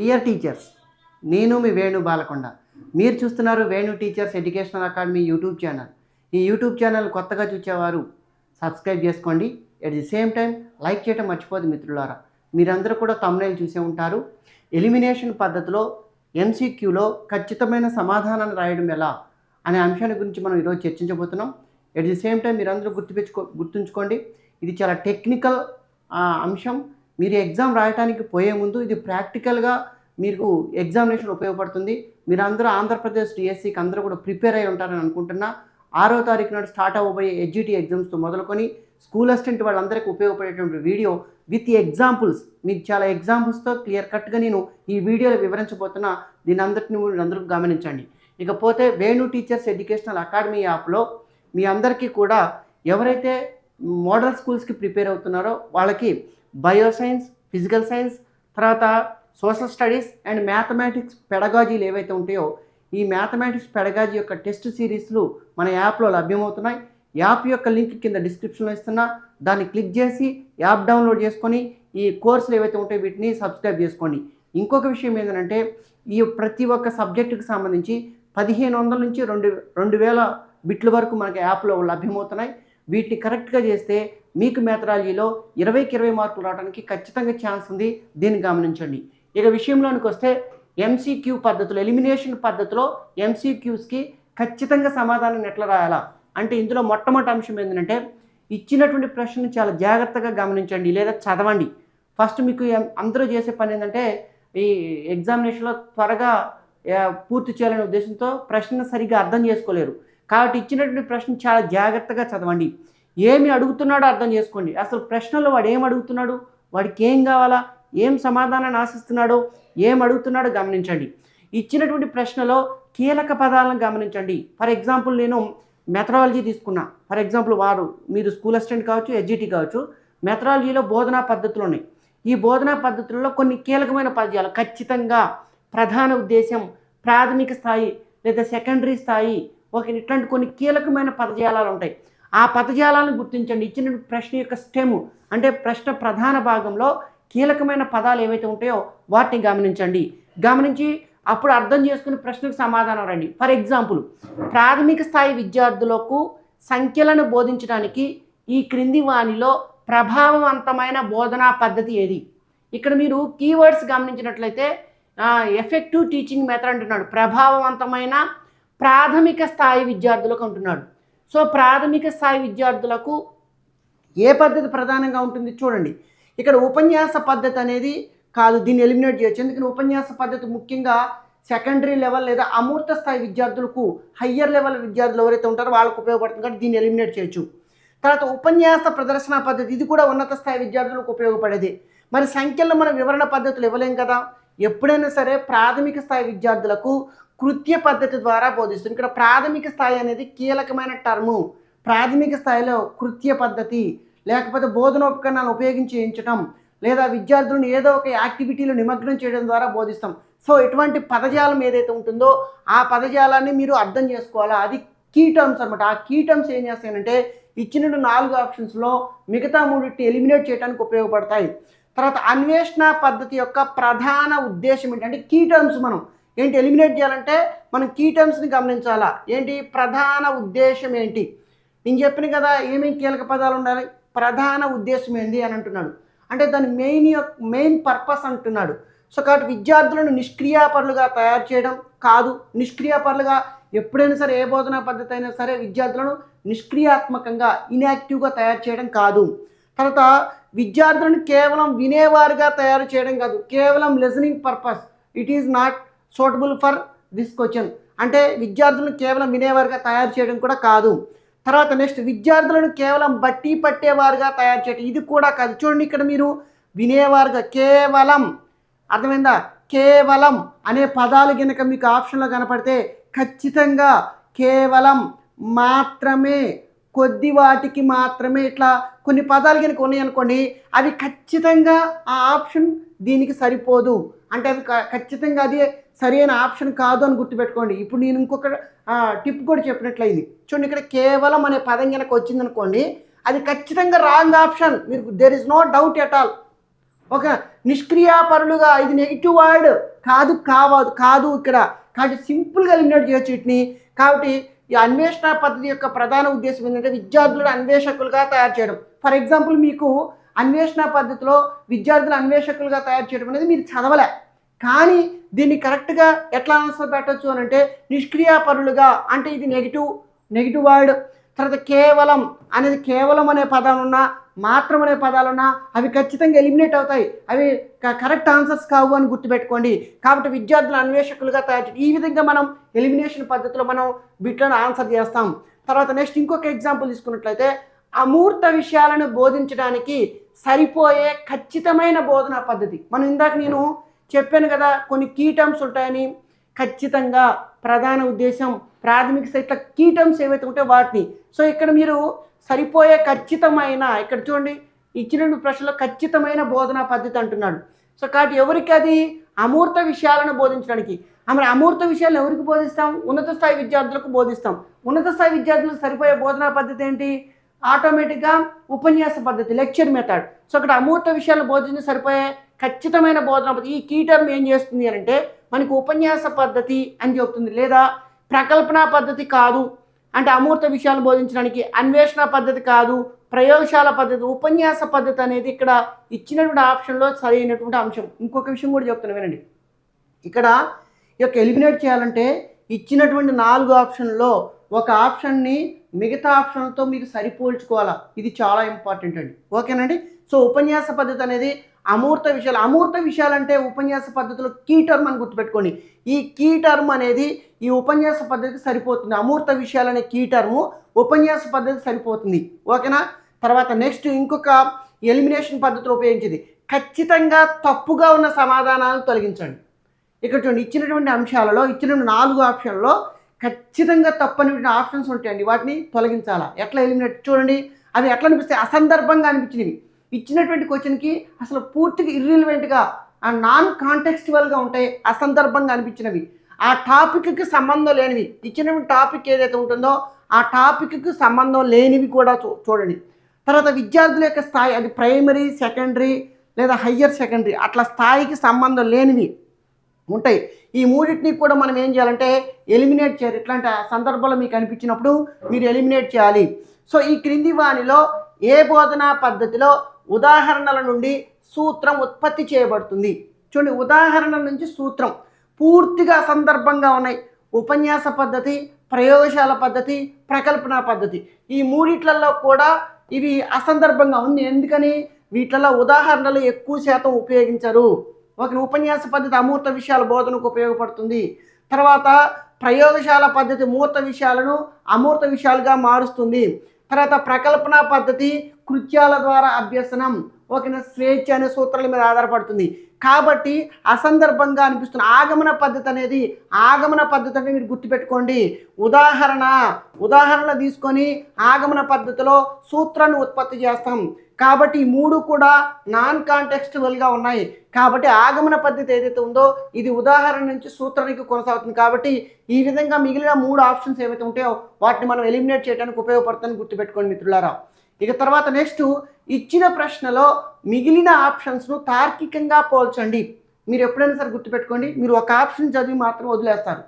Dear teachers నేను మీ వేణు బాలకొండ. మీరు చూస్తున్నారు Venu teachers educational academy YouTube channel ఈ యూట్యూబ్ ఛానల్ కొత్తగా చూసేవారు సబ్స్క్రైబ్ చేసుకోండి. At the same time like చేయడం మర్చిపోదు మిత్రులారా. మీరందరూ కూడా తమ్నైల్ చూసే ఉంటారు. ఎలిమినేషన్ పద్ధతిలో ఎంసీక్యూలో ఖచ్చితమైన సమాధానాన్ని రాయడం ఎలా అనే అంశాన్ని గురించి మనం ఈరోజు చర్చించబోతున్నాం. ఎట్ ది సేమ్ టైం మీరందరూ గుర్తుపెచ్చుకో గుర్తుంచుకోండి. ఇది చాలా టెక్నికల్ అంశం. మీరు ఎగ్జామ్ రాయడానికి పోయే ముందు ఇది ప్రాక్టికల్గా మీకు ఎగ్జామినేషన్ ఉపయోగపడుతుంది. మీరందరూ ఆంధ్రప్రదేశ్ డిఎస్సికి అందరూ కూడా ప్రిపేర్ అయి ఉంటారని అనుకుంటున్నా. ఆరో తారీఖు నాడు స్టార్ట్ అవ్వబోయే ఎడ్జిటీ ఎగ్జామ్స్తో మొదలుకొని స్కూల్ అసిస్టెంట్ వాళ్ళందరికీ ఉపయోగపడేటువంటి వీడియో విత్ ఎగ్జాంపుల్స్. మీకు చాలా ఎగ్జాంపుల్స్తో క్లియర్ కట్గా నేను ఈ వీడియోలో వివరించబోతున్నా. దీని అందరిని అందరూ గమనించండి. ఇకపోతే వేణు టీచర్స్ ఎడ్యుకేషనల్ అకాడమీ యాప్లో మీ అందరికీ కూడా ఎవరైతే మోడల్ స్కూల్స్కి ప్రిపేర్ అవుతున్నారో వాళ్ళకి బయో సైన్స్ ఫిజికల్ సైన్స్ తర్వాత సోషల్ స్టడీస్ అండ్ మ్యాథమెటిక్స్ పెడగాజీలు ఏవైతే ఉంటాయో ఈ మ్యాథమెటిక్స్ పెడగాజీ యొక్క టెస్ట్ సిరీస్లు మన యాప్లో లభ్యమవుతున్నాయి. యాప్ యొక్క లింక్ కింద డిస్క్రిప్షన్లో ఇస్తున్నా. దాన్ని క్లిక్ చేసి యాప్ డౌన్లోడ్ చేసుకొని ఈ కోర్సులు ఏవైతే ఉంటాయో వీటిని సబ్స్క్రైబ్ చేసుకోండి. ఇంకొక విషయం ఏంటంటే ఈ ప్రతి ఒక్క సబ్జెక్టుకి సంబంధించి పదిహేను వందల నుంచి రెండు రెండు వేల బిట్ల వరకు మనకి యాప్లో లభ్యమవుతున్నాయి. వీటిని కరెక్ట్గా చేస్తే మీకు మెథడాలజీలో ఇరవైకి ఇరవై మార్కులు రావడానికి ఖచ్చితంగా ఛాన్స్ ఉంది. దీన్ని గమనించండి. ఇక విషయంలోనికి వస్తే ఎంసీక్యూ పద్ధతిలో ఎలిమినేషన్ పద్ధతిలో ఎంసీక్యూస్కి ఖచ్చితంగా సమాధానం ఎట్లా రాయాలా? అంటే ఇందులో మొట్టమొదటి అంశం ఏంటంటే ఇచ్చినటువంటి ప్రశ్నను చాలా జాగ్రత్తగా గమనించండి లేదా చదవండి. ఫస్ట్ మీకు అందరూ చేసే పని ఏంటంటే ఈ ఎగ్జామినేషన్లో త్వరగా పూర్తి చేయాలనే ఉద్దేశంతో ప్రశ్న సరిగ్గా అర్థం చేసుకోలేరు. కాబట్టి ఇచ్చినటువంటి ప్రశ్న చాలా జాగ్రత్తగా చదవండి. ఏమి అడుగుతున్నాడో అర్థం చేసుకోండి. అసలు ప్రశ్నలో వాడు ఏం అడుగుతున్నాడు? వాడికి ఏం కావాలా? ఏం సమాధానాన్ని ఆశిస్తున్నాడో? ఏం అడుగుతున్నాడో గమనించండి. ఇచ్చినటువంటి ప్రశ్నలో కీలక పదాలను గమనించండి. ఫర్ ఎగ్జాంపుల్ నేను మెథడాలజీ తీసుకున్నా. ఫర్ ఎగ్జాంపుల్ వారు మీరు స్కూల్ అసిస్టెంట్ కావచ్చు ఎడ్జిటీ కావచ్చు మెథడాలజీలో బోధనా పద్ధతులు ఉన్నాయి. ఈ బోధనా పద్ధతుల్లో కొన్ని కీలకమైన పద్యాలు ఖచ్చితంగా ప్రధాన ఉద్దేశం ప్రాథమిక స్థాయి లేదా సెకండరీ స్థాయి ఒక ఇట్లాంటి కొన్ని కీలకమైన పదజాలాలు ఉంటాయి. ఆ పదజాలాలను గుర్తించండి. ఇచ్చిన ప్రశ్న యొక్క స్టెము అంటే ప్రశ్న ప్రధాన భాగంలో కీలకమైన పదాలు ఏవైతే ఉంటాయో వాటిని గమనించండి. గమనించి అప్పుడు అర్థం చేసుకుని ప్రశ్నకు సమాధానం రండి. ఫర్ ఎగ్జాంపుల్ ప్రాథమిక స్థాయి విద్యార్థులకు సంఖ్యలను బోధించడానికి ఈ క్రింది వానిలో ప్రభావవంతమైన బోధనా పద్ధతి ఏది? ఇక్కడ మీరు కీవర్డ్స్ గమనించినట్లయితే ఎఫెక్టివ్ టీచింగ్ మెథడ్ అంటున్నాడు. ప్రభావవంతమైన ప్రాథమిక స్థాయి విద్యార్థులకు అంటున్నాడు. సో ప్రాథమిక స్థాయి విద్యార్థులకు ఏ పద్ధతి ప్రధానంగా ఉంటుంది చూడండి. ఇక్కడ ఉపన్యాస పద్ధతి అనేది కాదు దీన్ని ఎలిమినేట్ చేయొచ్చు. ఎందుకంటే ఉపన్యాస పద్ధతి ముఖ్యంగా సెకండరీ లెవెల్ లేదా అమూర్త స్థాయి విద్యార్థులకు హయ్యర్ లెవెల్ విద్యార్థులు ఎవరైతే ఉంటారో వాళ్ళకు ఉపయోగపడుతుంది కాబట్టి దీన్ని ఎలిమినేట్ చేయొచ్చు. తర్వాత ఉపన్యాస ప్రదర్శన పద్ధతి ఇది కూడా ఉన్నత స్థాయి విద్యార్థులకు ఉపయోగపడేది. మరి సంఖ్యలో మనం వివరణ పద్ధతులు ఇవ్వలేం కదా? ఎప్పుడైనా సరే ప్రాథమిక స్థాయి విద్యార్థులకు కృత్య పద్ధతి ద్వారా బోధిస్తుంది. ఇక్కడ ప్రాథమిక స్థాయి అనేది కీలకమైన టర్ము. ప్రాథమిక స్థాయిలో కృత్య పద్ధతి లేకపోతే బోధనోపకరణాలను ఉపయోగించి చేయించడం లేదా విద్యార్థులను ఏదో ఒక యాక్టివిటీలో నిమగ్నం చేయడం ద్వారా బోధిస్తాం. సో ఎటువంటి పదజాలం ఏదైతే ఉంటుందో ఆ పదజాలాన్ని మీరు అర్థం చేసుకోవాలా? అది కీ టర్మ్స్ అనమాట ఆ కీ టర్మ్స్ ఏం చేస్తాయంటే ఇచ్చిన నాలుగు ఆప్షన్స్లో మిగతా మూడింటిని ఎలిమినేట్ చేయడానికి ఉపయోగపడతాయి. తర్వాత అన్వేషణ పద్ధతి యొక్క ప్రధాన ఉద్దేశం ఏంటంటే కీ టర్మ్స్ మనం. ఏంటి ఎలిమినేట్ చేయాలంటే మనం కీ టర్మ్స్ని గమనించాలా? ఏంటి? ప్రధాన ఉద్దేశం ఏంటి? నేను చెప్పిన కదా ఏమేమి కీలక పదాలు ఉండాలి? ప్రధాన ఉద్దేశం ఏంటి అని అంటున్నాడు. అంటే దాని మెయిన్ యొక్క మెయిన్ పర్పస్ అంటున్నాడు. సో కాబట్టి విద్యార్థులను నిష్క్రియాపరులుగా తయారు చేయడం కాదు. నిష్క్రియాపరులుగా ఎప్పుడైనా సరే ఏ బోధనా పద్ధతి అయినా సరే విద్యార్థులను నిష్క్రియాత్మకంగా ఇన్యాక్టివ్గా తయారు చేయడం కాదు. తర్వాత విద్యార్థులను కేవలం వినేవారుగా తయారు చేయడం కాదు. కేవలం listening purpose it is not suitable for this question అంటే విద్యార్థులను కేవలం వినేవారుగా తయారు చేయడం కూడా కాదు. తర్వాత నెక్స్ట్ విద్యార్థులను కేవలం బట్టి పట్టేవారుగా తయారు చేయడం ఇది కూడా కాదు. చూడండి ఇక్కడ మీరు వినేవారుగా కేవలం అర్థమైందా? కేవలం అనే పదాలు కనుక మీకు ఆప్షన్లో కనపడితే ఖచ్చితంగా కేవలం మాత్రమే కొద్ది వాటికి మాత్రమే ఇట్లా కొన్ని పదాలు కనుక ఉన్నాయనుకోండి అవి ఖచ్చితంగా ఆ ఆప్షన్ దీనికి సరిపోదు. అంటే అవి క- ఖచ్చితంగా అది సరైన ఆప్షన్ కాదు అని గుర్తుపెట్టుకోండి. ఇప్పుడు నేను ఇంకొక టిప్ కూడా చెప్పినట్లయింది. చూడండి ఇక్కడ కేవలం అనే పదం కనుక వచ్చిందనుకోండి అది ఖచ్చితంగా రాంగ్ ఆప్షన్. మీరు there is no doubt at all ఒక నిష్క్రియాపరులుగా ఇది నెగిటివ్ వర్డ్ కాదు కావదు కాదు ఇక్కడ. కాబట్టి సింపుల్గా ఎలిమినేట్ చేయొచ్చు వీటిని. కాబట్టి ఈ అన్వేషణ పద్ధతి యొక్క ప్రధాన ఉద్దేశం ఏంటంటే విద్యార్థులను అన్వేషకులుగా తయారు చేయడం. ఫర్ ఎగ్జాంపుల్ మీకు అన్వేషణ పద్ధతిలో విద్యార్థులు అన్వేషకులుగా తయారు చేయడం అనేది మీరు చదవలే. కానీ దీన్ని కరెక్ట్గా ఎట్లా ఆన్సర్ పెట్టచ్చు అని అంటే నిష్క్రియాపరులుగా అంటే ఇది నెగిటివ్ నెగిటివ్ వర్డ్ తర్వాత కేవలం అనేది కేవలం అనే పదం ఉన్న మాత్రం అనే పదాలున్నా అవి ఖచ్చితంగా ఎలిమినేట్ అవుతాయి. అవి కరెక్ట్ ఆన్సర్స్ కావు అని గుర్తుపెట్టుకోండి. కాబట్టి విద్యార్థులు అన్వేషకులుగా తయారు ఈ విధంగా మనం ఎలిమినేషన్ పద్ధతిలో మనం బిట్లను ఆన్సర్ చేస్తాం. తర్వాత నెక్స్ట్ ఇంకొక ఎగ్జాంపుల్ తీసుకున్నట్లయితే అమూర్త విషయాలను బోధించడానికి సరిపోయే ఖచ్చితమైన బోధనా పద్ధతి. మనం ఇందాక నేను చెప్పాను కదా కొన్ని కీ టర్మ్స్ ఉంటాయని. ఖచ్చితంగా ప్రధాన ఉద్దేశం ప్రాథమిక స్థాయి ఇట్లా కీ టర్మ్స్ ఏవైతే ఉంటాయో వాటిని. సో ఇక్కడ మీరు సరిపోయే ఖచ్చితమైన ఇక్కడ చూడండి ఇచ్చిన ప్రశ్నలో ఖచ్చితమైన బోధనా పద్ధతి అంటున్నాడు. సో కాబట్టి ఎవరికి అది? అమూర్త విషయాలను బోధించడానికి. మరి అమూర్త విషయాలను ఎవరికి బోధిస్తాం? ఉన్నత స్థాయి విద్యార్థులకు బోధిస్తాం. ఉన్నత స్థాయి విద్యార్థులకు సరిపోయే బోధనా పద్ధతి ఏంటి? ఆటోమేటిక్గా ఉపన్యాస పద్ధతి లెక్చర్ మెథడ్ సో అక్కడ అమూర్త విషయాలు బోధించి సరిపోయే ఖచ్చితమైన బోధన పద్ధతి. ఈ కీ టర్మ్ ఏం చేస్తుంది అంటే మనకి ఉపన్యాస పద్ధతి అని చెప్తుంది. లేదా ప్రకల్పన పద్ధతి కాదు. అంటే అమూర్త విషయాలు బోధించడానికి అన్వేషణ పద్ధతి కాదు ప్రయోగశాల పద్ధతి ఉపన్యాస పద్ధతి అనేది ఇక్కడ ఇచ్చినటువంటి ఆప్షన్లో సరైనటువంటి అంశం. ఇంకొక విషయం కూడా చెప్తాను వినండి. ఇక్కడ ఈ యొక్క ఎలిమినేట్ చేయాలంటే ఇచ్చినటువంటి నాలుగు ఆప్షన్లో ఒక ఆప్షన్ని మిగతా ఆప్షన్లతో మీరు సరిపోల్చుకోవాలా? ఇది చాలా ఇంపార్టెంట్ అండి. ఓకేనండి సో ఉపన్యాస పద్ధతి అనేది అమూర్త విషయాలు అమూర్త విషయాలంటే ఉపన్యాస పద్ధతిలో కీ టర్మ్ అని గుర్తుపెట్టుకోండి. ఈ కీ టర్మ్ అనేది ఈ ఉపన్యాస పద్ధతికి సరిపోతుంది. అమూర్త విషయాలు అనే కీ టర్ము ఉపన్యాస పద్ధతి సరిపోతుంది. ఓకేనా? తర్వాత నెక్స్ట్ ఇంకొక ఎలిమినేషన్ పద్ధతిలో ఉపయోగించేది. ఖచ్చితంగా తప్పుగా ఉన్న సమాధానాలను తొలగించండి. ఇక్కడ చూడండి ఇచ్చినటువంటి అంశాలలో ఇచ్చినటువంటి నాలుగు ఆప్షన్లో ఖచ్చితంగా తప్పనిటువంటి ఆప్షన్స్ ఉంటాయండి. వాటిని తొలగించాలా? ఎట్లా ఎలిమినేట్? చూడండి. అవి ఎట్లా అనిపిస్తాయి? అసందర్భంగా అనిపించినవి. ఇచ్చినటువంటి క్వశ్చన్కి అసలు పూర్తిగా ఇర్రిలవెంట్గా ఆ నాన్ కాంటెక్స్చువల్గా ఉంటాయి అసందర్భంగా అనిపించినవి. ఆ టాపిక్కి సంబంధం లేనివి. ఇచ్చినటువంటి టాపిక్ ఏదైతే ఉంటుందో ఆ టాపిక్కి సంబంధం లేనివి కూడా చూ చూడండి. తర్వాత విద్యార్థుల యొక్క స్థాయి అది ప్రైమరీ సెకండరీ లేదా హయ్యర్ సెకండరీ అట్లా స్థాయికి సంబంధం లేనివి ఉంటాయి. ఈ మూడింటిని కూడా మనం ఏం చేయాలంటే ఎలిమినేట్ చేయాలి. ఇట్లాంటి సందర్భాలు మీకు అనిపించినప్పుడు మీరు ఎలిమినేట్ చేయాలి. సో ఈ క్రింది వాణిలో ఏ బోధనా పద్ధతిలో ఉదాహరణల నుండి సూత్రం ఉత్పత్తి చేయబడుతుంది. చూడండి ఉదాహరణ నుంచి సూత్రం. పూర్తిగా సందర్భంగా ఉన్నాయి. ఉపన్యాస పద్ధతి ప్రయోగశాల పద్ధతి ప్రకల్పన పద్ధతి. ఈ మూడిట్లలో కూడా ఇవి అసందర్భంగా ఉంది. ఎందుకని? వీటిలో ఉదాహరణలు ఎక్కువ శాతం ఉపయోగించరు. ఒక ఉపన్యాస పద్ధతి అమూర్త విషయాల బోధనకు ఉపయోగపడుతుంది. తర్వాత ప్రయోగశాల పద్ధతి మూర్త విషయాలను అమూర్త విషయాలుగా మారుస్తుంది. తర్వాత ప్రకల్పన పద్ధతి కృత్యాల ద్వారా అభ్యసనం. ఓకేనా? స్వేచ్ఛ అనే సూత్రాల మీద ఆధారపడుతుంది. కాబట్టి అసందర్భంగా అనిపిస్తున్న ఆగమన పద్ధతి అనేది ఆగమన పద్ధతి అంటే మీరు గుర్తుపెట్టుకోండి. ఉదాహరణ ఉదాహరణ తీసుకొని ఆగమన పద్ధతిలో సూత్రాన్ని ఉత్పత్తి చేస్తాం. కాబట్టి ఈ మూడు కూడా నాన్ కాంటెక్స్టువల్గా ఉన్నాయి. కాబట్టి ఆగమన పద్ధతి ఏదైతే ఉందో ఇది ఉదాహరణ నుంచి సూత్రానికి కొనసాగుతుంది. కాబట్టి ఈ విధంగా మిగిలిన మూడు ఆప్షన్స్ ఏవైతే ఉంటాయో వాటిని మనం ఎలిమినేట్ చేయడానికి ఉపయోగపడుతుందని గుర్తుపెట్టుకోండి మిత్రులారా. ఇక తర్వాత నెక్స్ట్ ఇచ్చిన ప్రశ్నలో మిగిలిన ఆప్షన్స్ను తార్కికంగా పోల్చండి. మీరు ఎప్పుడైనా సరే గుర్తుపెట్టుకోండి మీరు ఒక ఆప్షన్ చదివి మాత్రం వదిలేస్తారు.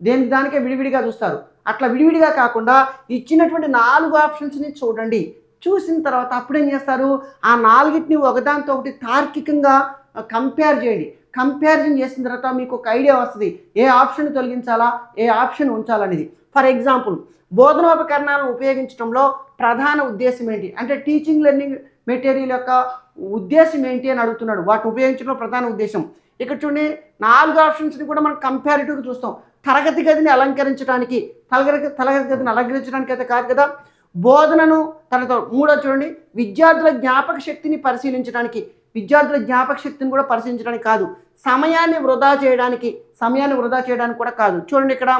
దేనికి దానికే విడివిడిగా చూస్తారు. అట్లా విడివిడిగా కాకుండా ఇచ్చినటువంటి నాలుగు ఆప్షన్స్ని చూడండి. చూసిన తర్వాత అప్పుడేం చేస్తారు? ఆ నాలుగిటిని ఒకదానితో ఒకటి తార్కికంగా కంపేర్ చేయండి. కంపారిజన్ చేసిన తర్వాత మీకు ఒక ఐడియా వస్తుంది. ఏ ఆప్షన్ తొలగించాలా? ఏ ఆప్షన్ ఉంచాలనేది. ఫర్ ఎగ్జాంపుల్ బోధనోపకరణాలను ఉపయోగించడంలో ప్రధాన ఉద్దేశం ఏంటి? అంటే టీచింగ్ లెర్నింగ్ మెటీరియల్ యొక్క ఉద్దేశం ఏంటి అని అడుగుతున్నాడు. వాటిని ఉపయోగించడంలో ప్రధాన ఉద్దేశం. ఇక్కడ చూడండి నాలుగు ఆప్షన్స్ని కూడా మనం కంపారిటివ్గా చూస్తాం. తరగతి గదిని అలంకరించడానికి తరగతి తరగతి గదిని అలంకరించడానికి అయితే కాదు కదా? బోధనను తర్వాత మూడో చూడండి విద్యార్థుల జ్ఞాపక శక్తిని పరిశీలించడానికి విద్యార్థుల జ్ఞాపక శక్తిని కూడా పరిశీలించడానికి కాదు. సమయాన్ని వృధా చేయడానికి సమయాన్ని వృధా చేయడానికి కూడా కాదు. చూడండి ఇక్కడ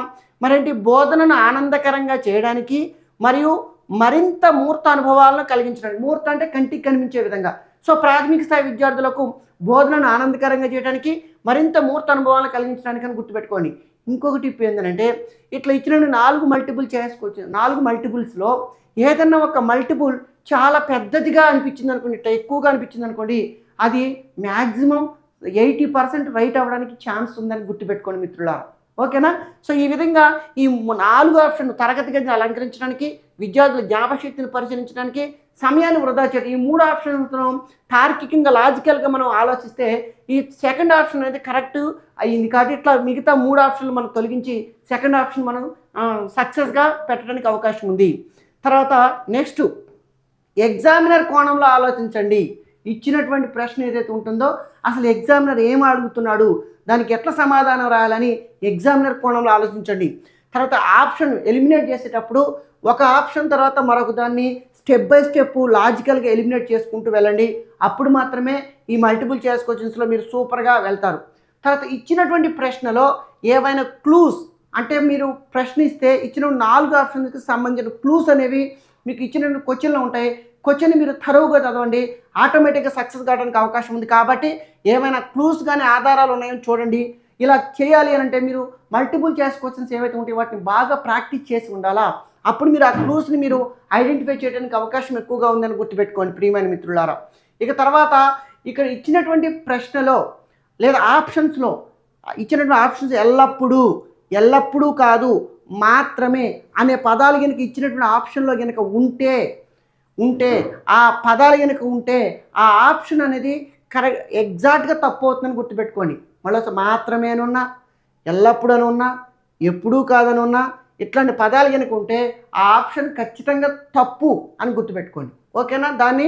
మరేంటి? బోధనను ఆనందకరంగా చేయడానికి మరియు మరింత మూర్త అనుభవాలను కలిగించడానికి మూర్త అంటే కంటికి కనిపించే విధంగా. సో ప్రాథమిక స్థాయి విద్యార్థులకు బోధనను ఆనందకరంగా చేయడానికి మరింత మూర్త అనుభవాలను కలిగించడానికి అని గుర్తుపెట్టుకోండి. ఇంకొక టిప్ ఏంటంటే ఇట్లా ఇచ్చిన నాలుగు మల్టిపుల్ చేసుకోవచ్చు నాలుగు మల్టిపుల్స్లో ఏదన్నా ఒక మల్టిపుల్ చాలా పెద్దదిగా అనిపించింది అనుకోండి ఇట్లా ఎక్కువగా అనిపించింది అనుకోండి అది మ్యాక్సిమం ఎయిటీ పర్సెంట్ రైట్ అవ్వడానికి ఛాన్స్ ఉందని గుర్తుపెట్టుకోండి మిత్రులారా. ఓకేనా? సో ఈ విధంగా ఈ నాలుగు ఆప్షన్ తరగతి గదిని అలంకరించడానికి విద్యార్థుల జ్ఞాపశక్తిని పరిశీలించడానికి సమయాన్ని వృధా చేయడం. ఈ మూడు ఆప్షన్లను తార్కికంగా లాజికల్గా మనం ఆలోచిస్తే ఈ సెకండ్ ఆప్షన్ అనేది కరెక్ట్. అయ్యింది కాబట్టి ఇట్లా మిగతా మూడు ఆప్షన్లు మనం తొలగించి సెకండ్ ఆప్షన్ మనం సక్సెస్గా పెట్టడానికి అవకాశం ఉంది. తర్వాత నెక్స్ట్ ఎగ్జామినర్ కోణంలో ఆలోచించండి. ఇచ్చినటువంటి ప్రశ్న ఏదైతే ఉంటుందో అసలు ఎగ్జామినర్ ఏం అడుగుతున్నాడు? దానికి ఎట్లా సమాధానం రాయాలని ఎగ్జామినర్ కోణంలో ఆలోచించండి. తర్వాత ఆప్షన్ ఎలిమినేట్ చేసేటప్పుడు ఒక ఆప్షన్ తర్వాత మరొక దాన్ని స్టెప్ బై స్టెప్ లాజికల్గా ఎలిమినేట్ చేసుకుంటూ వెళ్ళండి. అప్పుడు మాత్రమే ఈ మల్టిపుల్ చాయిస్ క్వశ్చన్స్లో మీరు సూపర్గా వెళ్తారు. తర్వాత ఇచ్చినటువంటి ప్రశ్నలో ఏవైనా క్లూస్ అంటే మీరు ప్రశ్నిస్తే ఇచ్చిన నాలుగు ఆప్షన్స్కి సంబంధించిన క్లూస్ అనేవి మీకు ఇచ్చిన క్వశ్చన్లు ఉంటాయి. క్వశ్చన్ మీరు తరువుగా చదవండి. ఆటోమేటిక్గా సక్సెస్ కావడానికి అవకాశం ఉంది. కాబట్టి ఏమైనా క్లూస్ కానీ ఆధారాలు ఉన్నాయో చూడండి. ఇలా చేయాలి అని అంటే మీరు మల్టిపుల్ చాయిస్ క్వశ్చన్స్ ఏవైతే ఉంటాయో వాటిని బాగా ప్రాక్టీస్ చేసి ఉండాలా? అప్పుడు మీరు ఆ క్లూస్ని మీరు ఐడెంటిఫై చేయడానికి అవకాశం ఎక్కువగా ఉందని గుర్తుపెట్టుకోండి ప్రియమైన మిత్రులారా. ఇక తర్వాత ఇక్కడ ఇచ్చినటువంటి ప్రశ్నలో లేదా ఆప్షన్స్లో ఇచ్చినటువంటి ఆప్షన్స్ ఎల్లప్పుడూ ఎల్లప్పుడూ కాదు మాత్రమే అనే పదాలు కనుక ఇచ్చినటువంటి ఆప్షన్లో కనుక ఉంటే ఉంటే ఆ పదాలు కనుక ఉంటే ఆ ఆప్షన్ అనేది కరెక్ట్ ఎగ్జాక్ట్గా తప్పు అవుతుందని గుర్తుపెట్టుకోండి. మళ్ళీ మాత్రమే అని ఉన్నా ఎల్లప్పుడూ అని ఉన్నా ఎప్పుడూ కాదని ఉన్నా ఇట్లాంటి పదాలు కనుక ఉంటే ఆ ఆప్షన్ ఖచ్చితంగా తప్పు అని గుర్తుపెట్టుకోండి. ఓకేనా? దాన్ని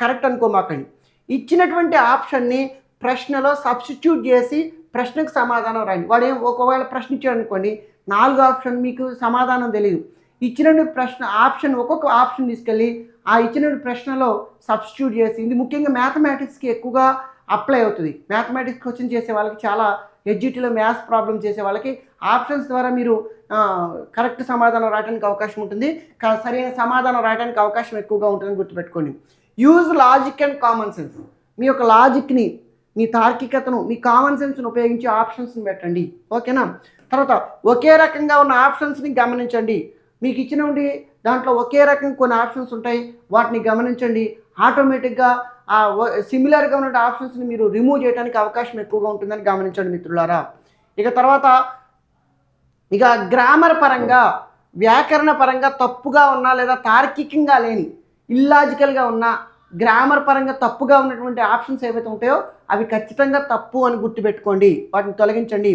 కరెక్ట్ అనుకోమాకండి. ఇచ్చినటువంటి ఆప్షన్ని ప్రశ్నలో సబ్స్టిట్యూట్ చేసి ప్రశ్నకు సమాధానం రాయండి. వాడు ఏం ఒకవేళ ప్రశ్న ఇచ్చాడు అనుకోండి నాలుగు ఆప్షన్ మీకు సమాధానం తెలియదు ఇచ్చినటువంటి ప్రశ్న ఆప్షన్ ఒక్కొక్క ఆప్షన్ తీసుకెళ్ళి ఆ ఇచ్చిన ప్రశ్నలో సబ్స్టిట్యూట్ చేసి ఇది ముఖ్యంగా మ్యాథమెటిక్స్కి ఎక్కువగా అప్లై అవుతుంది. మ్యాథమెటిక్స్ క్వశ్చన్ చేసే వాళ్ళకి చాలా ఎడ్జిటీలో మ్యాథ్స్ ప్రాబ్లమ్ చేసే వాళ్ళకి ఆప్షన్స్ ద్వారా మీరు కరెక్ట్ సమాధానం రాయడానికి అవకాశం ఉంటుంది. సరైన సమాధానం రాయడానికి అవకాశం ఎక్కువగా ఉంటుందని గుర్తుపెట్టుకోండి. Use logic and common sense మీ యొక్క లాజిక్ని మీ తార్కికతను మీ కామన్ సెన్స్ని ఉపయోగించి ఆప్షన్స్ని పెట్టండి. ఓకేనా? తర్వాత ఒకే రకంగా ఉన్న ఆప్షన్స్ని గమనించండి. మీకు ఇచ్చినటువంటి దాంట్లో ఒకే రకం కొన్ని ఆప్షన్స్ ఉంటాయి. వాటిని గమనించండి. ఆటోమేటిక్గా ఆ సిమిలర్గా ఉన్న ఆప్షన్స్ని మీరు రిమూవ్ చేయడానికి అవకాశం ఎక్కువగా ఉంటుందని గమనించండి మిత్రులారా. ఇక తర్వాత ఇక గ్రామర్ పరంగా వ్యాకరణ పరంగా తప్పుగా ఉన్నా లేదా తార్కికంగా లేని ఇల్లాజికల్గా ఉన్న గ్రామర్ పరంగా తప్పుగా ఉన్నటువంటి ఆప్షన్స్ ఏవైతే ఉంటాయో అవి ఖచ్చితంగా తప్పు అని గుర్తుపెట్టుకోండి. వాటిని తొలగించండి.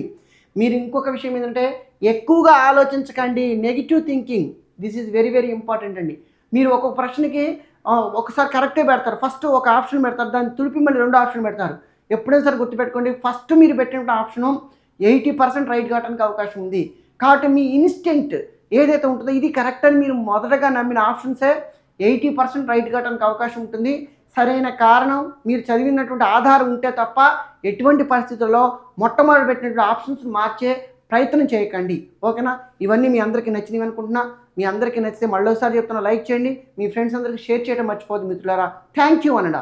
మీరు ఇంకొక విషయం ఏంటంటే ఎక్కువగా ఆలోచించకండి. Negative thinking this is very very important అండి. మీరు ఒక్కొక్క ప్రశ్నకి ఒకసారి కరెక్టే పెడతారు. ఫస్ట్ ఒక ఆప్షన్ పెడతారు. దాన్ని తుడిపి మళ్ళీ రెండు ఆప్షన్ పెడతారు. ఎప్పుడైనా సరే గుర్తుపెట్టుకోండి. ఫస్ట్ మీరు పెట్టిన ఆప్షను ఎయిటీ పర్సెంట్ రైట్ కావడానికి అవకాశం ఉంది. కాబట్టి మీ ఇన్స్టెంట్ ఏదైతే ఉంటుందో ఇది కరెక్ట్ అని మీరు మొదటగా నమ్మిన ఆప్షన్సే ఎయిటీ పర్సెంట్ రైట్ కావడానికి అవకాశం ఉంటుంది. సరైన కారణం మీరు చదివినటువంటి ఆధారం ఉంటే తప్ప ఎటువంటి పరిస్థితుల్లో మొట్టమొదటి పెట్టినటువంటి ఆప్షన్స్ మార్చే ప్రయత్నం చేయకండి. ఓకేనా? ఇవన్నీ మీ అందరికీ నచ్చినవి అనుకుంటున్నా. మీ అందరికీ నచ్చితే మళ్ళీసారి చెప్తున్నా లైక్ చేయండి. మీ ఫ్రెండ్స్ అందరికీ షేర్ చేయడం మర్చిపోదు మిత్రులారా. Thank you అనడా.